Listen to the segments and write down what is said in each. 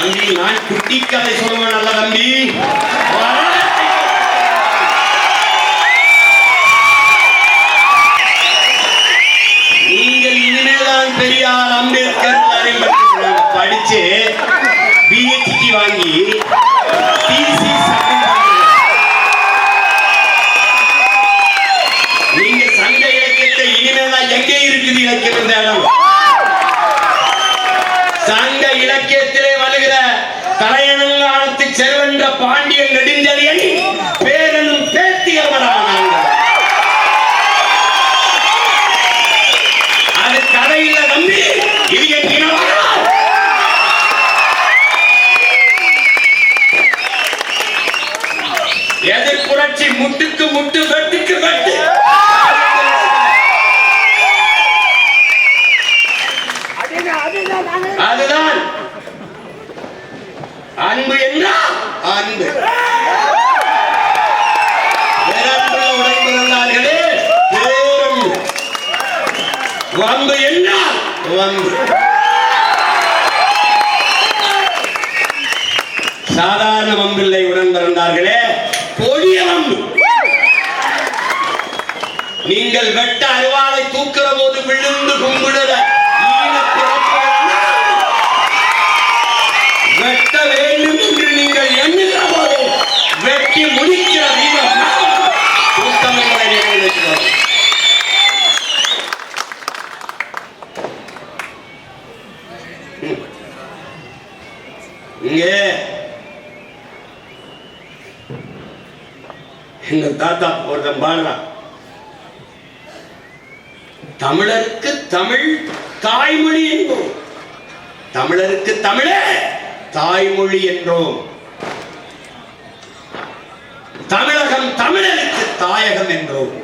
தம்பி நான் குட்டி கதை சொல்லுவேன் நல்ல தம்பி. நீங்கள் இனிமேதான் பெரியார் அம்பேத்கர் படிச்சு பிஹெச்டி வாங்கி டிசி நீங்க சங்க இலக்கியத்தை இனிமேதான் எங்கே இருக்குது இலக்கியம் இந்த இடம் சங்க இலக்கியத்திலே வருகிற தலையணங்காலத்து செல்வென்ற பாண்டிய நெடுஞ்செழியன் பேரனும் பேத்தியவராக அது கதையில நம்பி இது என் எதிர்ப்புரட்சி முட்டுக்கு முட்டு வெட்டுக்கு வெட்டு அதுதான் அன்பு என்றால் அன்பு பேரன்புள்ள உடைப்பிறந்தார்களே பேரன்பு வம்பு என்றால் வம்பு சாதாரண மம்பிள்ளை உடன் பிறந்தார்களே கொடிய வம்பு. நீங்கள் வெட்ட அருவாளை தூக்கிற போது விழுந்து கும்பிடுற வெட்ட வேண்டும் என்று நீங்கள் எண்ணுகிற போது வெட்டி முடிக்கிற வீரம். இங்கே எங்க தாத்தா ஒருத்தன் பாடுறான். தமிழருக்கு தமிழ் தாய்மொழி என்போம். தமிழருக்கு தமிழே தாய்மொழி என்றோம் தமிழகம் தமிழருக்கு தாயகம் என்றோம்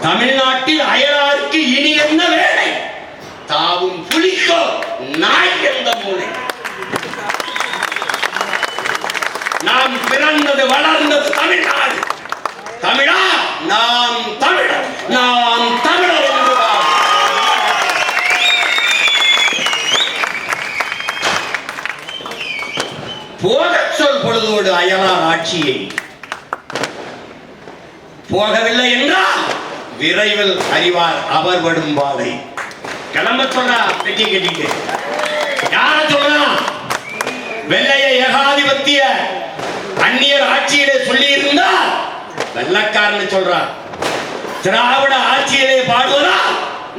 தமிழ்நாட்டில் அயலாருக்கு இனி என்ன வேலை? தாவும் புலிக்கோ நாய் என்ற மூலை நாம் பிறந்தது வளர்ந்தது தமிழ்நாடு. தமிழா நாம் தமிழர் நாம் தமிழர் என்று போகச் சொல் பொழுதோடு அயலார் ஆட்சியை. போகவில்லை என்றால் விரைவில் அறிவார் அவர் படும் பாதை கிளம்ப சொல்றா பெட்டி கட்டிட்டு. யார சொல்றா? வெள்ளைய ஏகாதிபத்திய அந்நியர் ஆட்சியிலே சொல்லி இருந்தா வெள்ளக்காரன் சொல்றான். திராவிட ஆட்சியிலே பாடுவதா?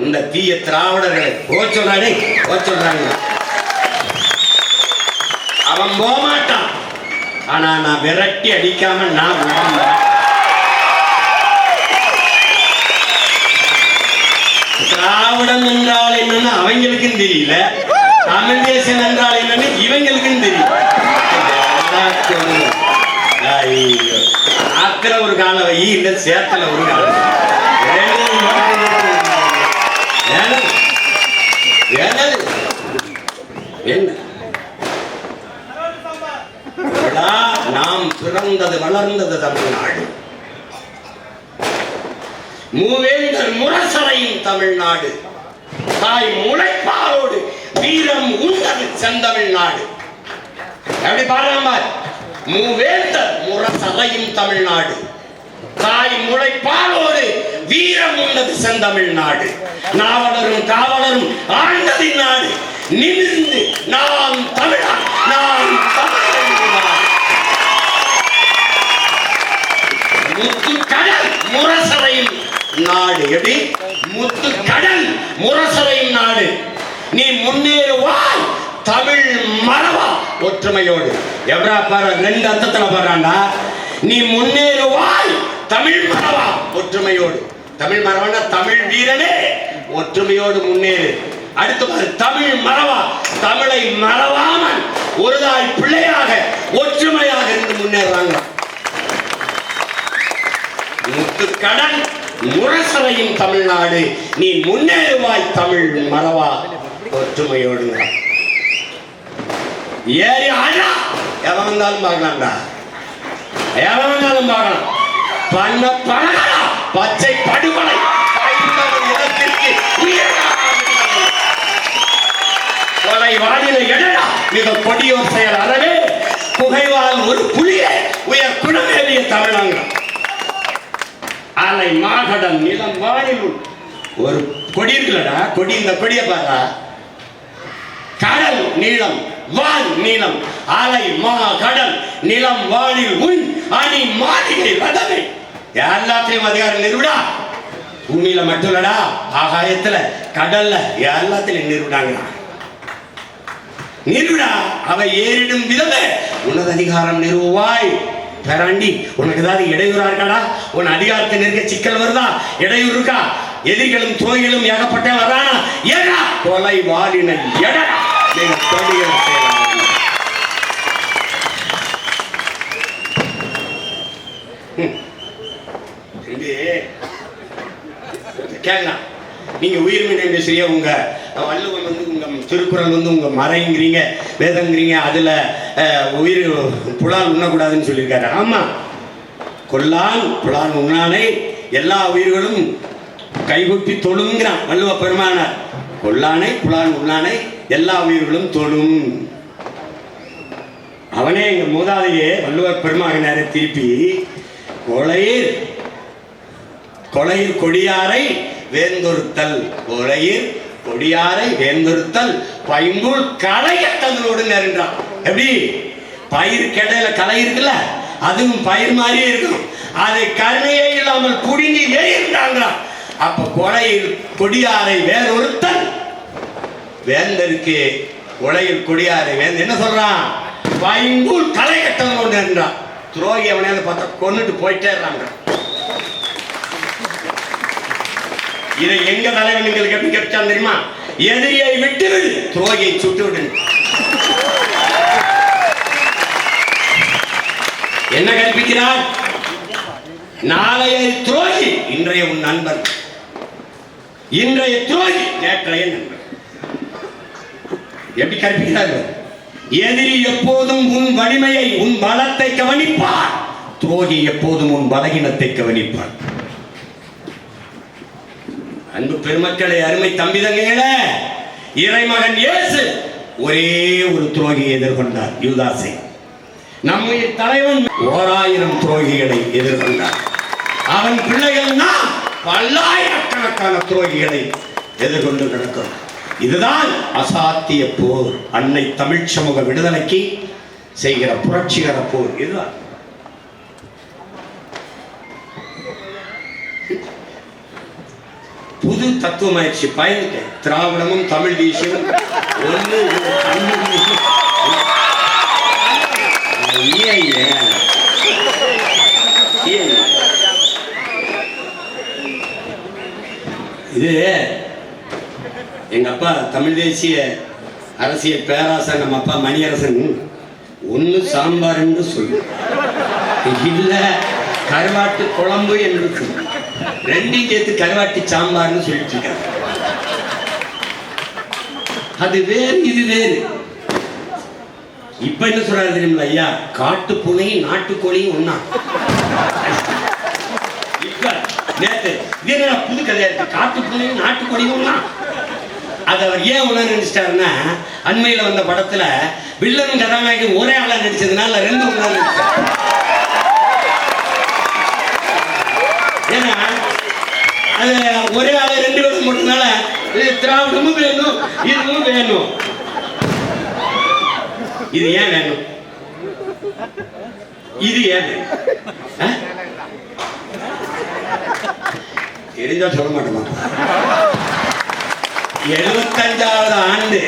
இந்த தீய திராவிடர்களை போ சொல்றானே போ சொல்றாங்க அவன் போமாட்டான். ஆனா நான் விரட்டி அடிக்காம நான் திராவிடம் என்றால் என்னன்னு அவங்களுக்கும் தெரியல. தமிழ் தேசம் என்றால் என்னன்னு இவங்களுக்கும் தெரியல. ஐயோ. ஆத்துல ஒரு கால வை இல்ல சேத்துல ஒரு கால என்ன? நாம் பிறந்தது வளர்ந்தது தமிழ்நாடு. மூவேந்தர் முரசரையும் தமிழ்நாடு. தாய் முளைப்பாரோடு வீரம் உண்டது செந்தமிழ்நாடு. எப்படி பாருங்க மூவேந்தர் முரசறையும் தமிழ்நாடு. தாய் முளைப்பாலோடு வீரம் உள்ளது செந்தமிழ்நாடு. நாவலரும் காவலரும் ஆண்டது நாடு. நிமிர்ந்து நாம் தமிழா நாம் முத்து கடல் முரசரையும் நாடு. எப்படி? முத்து கடல் முரசரையும் நாடு. நீ முன்னேறுவாய் தமிழ் மரவா ஒற்றுமையோடு. எவ்வளோ பாரு ரெண்டு அர்த்தத்தில் பாடுறாண்டா நீ முன்னேறுவாய் தமிழ் மரவா ஒற்றுமையோடு. தமிழ் மரவானா தமிழ் வீரனே. ஒற்றுமையோடு முன்னேறு. அடுத்து பாரு தமிழ் மரவா தமிழை மறவாமல் ஒருதாய் பிள்ளையாக ஒற்றுமையாக இருந்து முன்னேறாங்க. முத்துக்கடன் முரசறையும் தமிழ்நாடு. நீ முன்னேறுவாய் தமிழ் மறவா. ஒற்றுமையோடு ஏறி ஆடா எவன் வந்தாலும் பார்க்கலாம்டா. எவன் வந்தாலும் பார்க்கலாம். பண்ண பழகடா பச்சை படுகொலை. கொலை வாடின எடடா. மிக கொடியோர் செயல் அறவே. புகைவால் ஒரு புலிய. உயர் குணமேறிய தமிழங்கம். அலை மாகடம் நிலம் வானில் ஒரு கொடி இருக்குல்லடா. கொடி இந்த கொடியை பார்த்தா கடல் நீளம். வான் நீளம் அலை மா கடல் நிலம் வானில் உன் அணி மாளிகை ரதமே எல்லாத்தையும் அதிகாரம் நிறுவிடா பூமியில மட்டும் இல்லடா ஆகாயத்துல கடல்ல எல்லாத்திலையும் நிறுவிடாங்கடா நிறுவிடா அவை ஏறிடும் விதமே உனது அதிகாரம் நிறுவாய் பேராண்டி உனக்கு ஏதாவது இடையூறா இருக்காடா? உன் அதிகாரத்தை நெருங்க சிக்கல் வருதா? இடையூறு இருக்கா? எதிரிகளும் துரோகிகளும் ஏகப்பட்ட வரானா ஏடா கொலை வாலின எடா இது கேட்கலாம் நீங்க உயிர்மினை பேசுறிய உங்க வள்ளுவன் வந்து உங்க திருக்குறள் வந்து உங்க மறைங்கிறீங்க வேதங்கிறீங்க அதுல உயிர் புலால் உண்ணக்கூடாதுன்னு சொல்லியிருக்காரு. ஆமா. கொல்லால் புலால் உண்ணானை எல்லா உயிர்களும் கைகுப்பி தொழுங்கிறான் வள்ளுவ பெருமானார். கொல்லானை புலான் உண்ணானை எல்லா உயிர்களும் தொழும். அவனே எங்க மூதாதையே வள்ளுவர் பெருமகனாரை திருப்பி கொலையில் கொலையில் கொடியாரை வேந்தொருத்தல் கொலையில் கொடியாரை வேந்தொருத்தல் பைம்புள் களையத்தங்களோடு நெருன்றான் எப்படி? பயிர் கிடையில களை இருக்குல்ல அதுவும் பயிர் மாதிரியே இருக்கும் அதை கருணையே இல்லாமல் புடுங்கி எரிந்தாங்கிறான் அப்ப கொலையில் கொடியாரை வேறொருத்தல் வேந்தருக்கு உலகில் கொடியாறு வேந்த என்ன சொல்றான்? பைம்புள் களை கட்டங்களோடு என்றான். துரோகி அவனையாவது பார்த்தா கொன்னுட்டு போயிட்டே இருக்காங்க. இதை எங்க தலைவன் எங்களுக்கு எப்படி கேட்டான் தெரியுமா? எதிரியை விட்டு துரோகியை சுட்டு விடு. என்ன கற்பிக்கிறார்? நாளைய துரோகி. இன்றைய உன் நண்பன். இன்றைய துரோகி. நேற்றைய நண்பன். எப்படி கற்பிக்கிறார்கள்? எதிரி எப்போதும் உன் வலிமையை உன் பலத்தை கவனிப்பார். துரோகி எப்போதும் உன் பலகீனத்தை கவனிப்பார். அன்பு பெருமக்களை அருமை தம்பி தங்கைகளே இறைமகன் இயேசு ஒரே ஒரு துரோகியை எதிர்கொண்டார் யூதாசை. நம்முடைய தலைவன் ஓராயிரம் துரோகிகளை எதிர்கொண்டார். அவன் பிள்ளைகள் பல்லாயிரக்கணக்கான துரோகிகளை எதிர்கொண்டு கிடக்கிறோம். இதுதான் அசாத்திய போர். அன்னை தமிழ் சமூக விடுதலைக்கு செய்கிற புரட்சிகர போர். இதுதான். புது தத்துவமாயிடுச்சு பயந்துட்டேன். திராவிடமும் தமிழ் தேசியமும் ஒன்று இது எங்க அப்பா தமிழ் தேசிய அரசியல் பேராசன் நம்ம அப்பா மணியரசன். ஒன்று சாம்பார் என்று சொல்லு. இல்ல கருவாட்டு குழம்பு என்று சொல்லு. ரெண்டையும் சேர்த்து கருவாட்டு சாம்பார்னு சொல்லிட்டு இருக்காங்க அது வேறு இது வேறு. இப்ப என்ன சொல்றாரு தெரியுமில்ல ஐயா? காட்டு புனையும் நாட்டுக்கோழியும் ஒண்ணா. இப்ப நேற்று இது புது கதையா இருக்கு? காட்டு புனையும் நாட்டுக்கோழியும் ஒன்னா அதை அவர் ஏன் உணர நினைச்சிட்டாருன்னா அண்மையில் வந்த படத்துல வில்லன் கதாநாயகி ஒரே ஆளா நடிச்சதுனால ரெண்டு உணர நினைச்சிட்டாரு ஏன்னா அது ஒரே ஆளு ரெண்டு பேரும் போட்டதுனால இது திராவிடமும் வேணும் இதுவும் வேணும். இது ஏன் வேணும்? இது ஏன் தெரிஞ்சா சொல்ல மாட்டோமா எழுபத்தஞ்சாவது ஆண்டு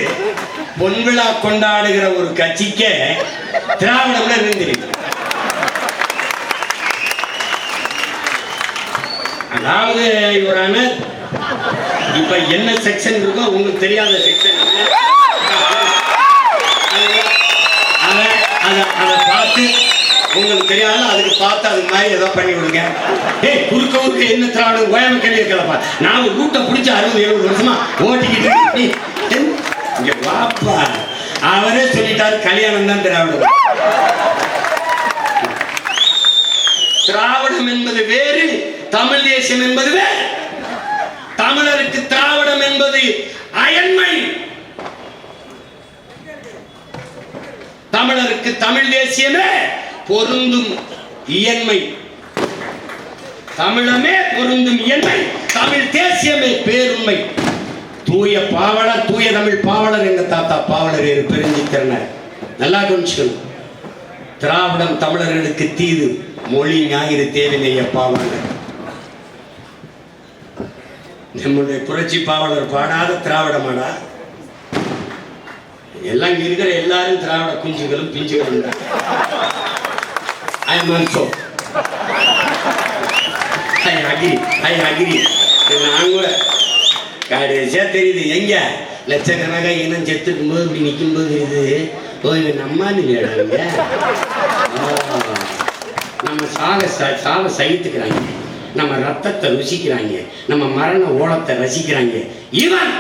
பொன்விழா கொண்டாடுகிற ஒரு கட்சிக்கு திராவிடம்ல இருந்திருக்கு அதாவது இவரான இப்ப என்ன செக்ஷன் இருக்கோ உங்களுக்கு தெரியாத செக்ஷன் அதை அதை பார்த்து உங்களுக்கு தெரியாது அதுக்கு பார்த்து அது மாதிரி ஏதோ பண்ணி விடுங்க. ஏய் குறுக்க குறுக்க என்ன திராடு ஓயம கேள்வி இருக்கலப்பா நான் ரூட்டை பிடிச்சி அறுபது எழுபது வருஷமா ஓட்டிக்கிட்டு இங்க வாப்பா. அவரே சொல்லிட்டாரு கல்யாணம் தான் திராவிடம். திராவிடம் என்பது வேறு தமிழ் தேசியம் என்பது வேறு. தமிழருக்கு திராவிடம் என்பது அயன்மை. தமிழருக்கு தமிழ் தேசியமே. பொருந்தும் இயன்மை. தமிழமே பொருந்தும் இயன்மை. தமிழ் தேசியமே பேருண்மை. தூய பாவலர் தூய தமிழ் பாவலர் எங்க தாத்தா பாவலர் பெருஞ்சித்திறனர் நல்லா கொஞ்சிக்கணும் திராவிடம் தமிழர்களுக்கு தீது மொழி ஞாயிறு தேவினைய பாவலர். நம்முடைய புரட்சி பாவலர் பாடாத திராவிடமாடா. எல்லாம் இருக்கிற எல்லாரும் திராவிட குஞ்சுகளும் பிஞ்சுகளும் தான் I am also. ஐ அகிரி ஐ அகிரி நான் கூட. கடைசியா தெரியுது. எங்க? லட்சக்கணக்காக இனம் செத்துக்கும் போது இப்படி நிற்கும் போது இது. ஓ இது நம்மான்னு நம்ம சாக ச- சகித்துக்கிறாங்க. நம்ம ரத்தத்தை ருசிக்கிறாங்க. நம்ம மரண ஓலத்தை ரசிக்கிறாங்க. இவன்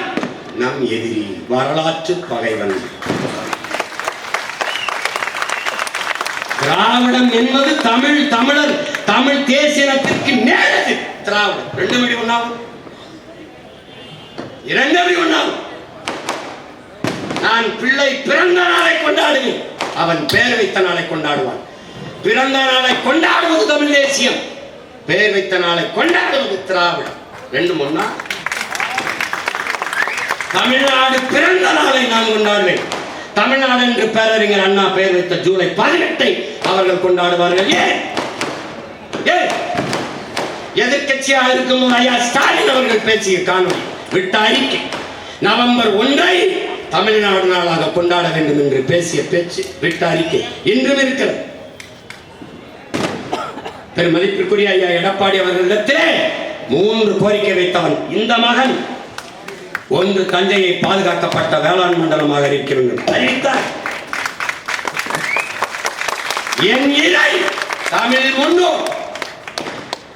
நம் எதிரி. வரலாற்று பகைவன். திராவிடம் என்பது தமிழ் தமிழர் தமிழ் தேசியத்திற்கு நேரது திராவிடம். ரெண்டு மணி ஒன்றாகும் இரண்டு மணி ஒன்றாகும் நான் பிள்ளை பிறந்த நாளை கொண்டாடுவேன். அவன் பெயர் வைத்த நாளை கொண்டாடுவான். பிறந்த நாளை கொண்டாடுவது தமிழ் தேசியம். பெயர் வைத்த நாளை கொண்டாடுவது திராவிடம். ரெண்டு ஒன்னா தமிழ்நாடு பிறந்த நாளை நான் கொண்டாடுவேன். தமிழ்நாடு என்று பேரறிஞர் அண்ணா பெயர் வைத்த ஜூலை பதினெட்டை அவர்கள் கொண்டாடுவார்கள். ஏன் எதிர்கட்சியாக இருக்கும் ஐயா ஸ்டாலின் அவர்கள் பேசிய காணொலி விட்ட அறிக்கை. நவம்பர் ஒன்றை தமிழ்நாடு நாளாக கொண்டாட வேண்டும் என்று பேசிய பேச்சு விட்ட அறிக்கை. இன்றும் இருக்கிறது. பெருமதிப்பிற்குரிய ஐயா எடப்பாடி அவர்களிடத்திலே மூன்று கோரிக்கை வைத்தவன் இந்த மகன். ஒன்று தஞ்சையை பாதுகாக்கப்பட்ட வேளாண் மண்டலமாக இருக்க அறிவித்தார் என் இறை தமிழ் முன்னோர்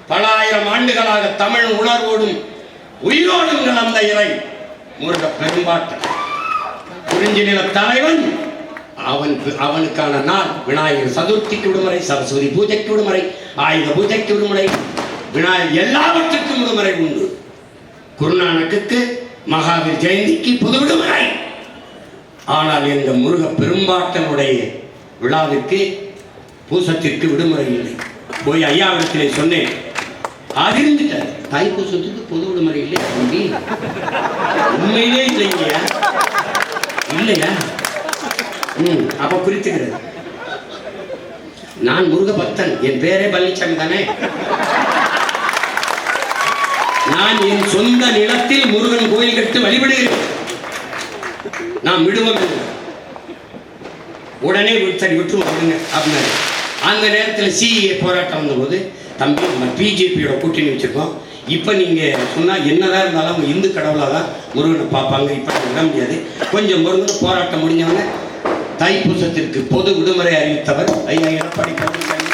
பல ஆயிரம் ஆண்டுகளாக தமிழ் உணர்வோடும் உயிரோடும் கலந்த இறை முருக பெரும்பாட்டன் குறிஞ்சி நில தலைவன் அவனுக்கு அவனுக்கான நாள் விநாயகர் சதுர்த்திக்கு விடுமுறை சரஸ்வதி பூஜைக்கு விடுமுறை ஆயுத பூஜைக்கு விடுமுறை விநாயகர் எல்லாவற்றுக்கும் விடுமுறை உண்டு. குருநானக்குக்கு மகாவீர் ஜெயந்திக்கு புது விடுமுறை. ஆனால் இந்த முருக பெரும்பாட்டனுடைய விழாவிற்கு பூசத்திற்கு விடுமுறை இல்லை. போய் ஐயாவிடத்திலே சொன்னேன். அதிர்ந்துட்டார். தைப்பூசத்துக்கு பொது விடுமுறை இல்லை தம்பி. உண்மையிலே இல்லைங்க. இல்லையா? ம் அப்ப குறித்துக்கிறது. நான் முருக பக்தன் என் பேரே பழனிசாமி தானே? நான் என் சொந்த நிலத்தில் முருகன் கோயில் கட்டு வழிபடுகிறேன். நான் விடுவோம் உடனே சரி விட்டு அப்படின்னு அப்படின்னாரு. அந்த நேரத்தில் சிஏ போராட்டம் வந்தபோது தம்பி நம்ம பிஜேபியோட கூட்டணி வச்சுருக்கோம். இப்போ நீங்கள் சொன்னால் என்னதான் இருந்தாலும் அவங்க இந்து கடவுளாக தான் முருகனை பார்ப்பாங்க. இப்போ விட முடியாது. கொஞ்சம் முருகன் போராட்டம் முடிஞ்சவங்க தைப்பூசத்திற்கு பொது விடுமுறை அறிவித்தவர் ஐயா எடப்பாடி பழனிசாமி.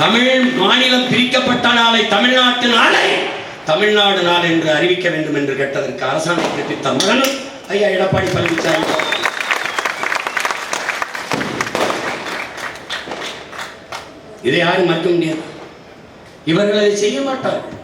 தமிழ் மாநிலம் பிரிக்கப்பட்ட நாளை தமிழ்நாட்டு நாளை தமிழ்நாடு நாள் என்று அறிவிக்க வேண்டும் என்று கேட்டதற்கு அரசாங்கம் பிறப்பித்த மகனும் ஐயா எடப்பாடி பழனிசாமி. இதை யாரும் மறுக்க முடியாது. இவர்கள் அதை செய்ய மாட்டார்கள்.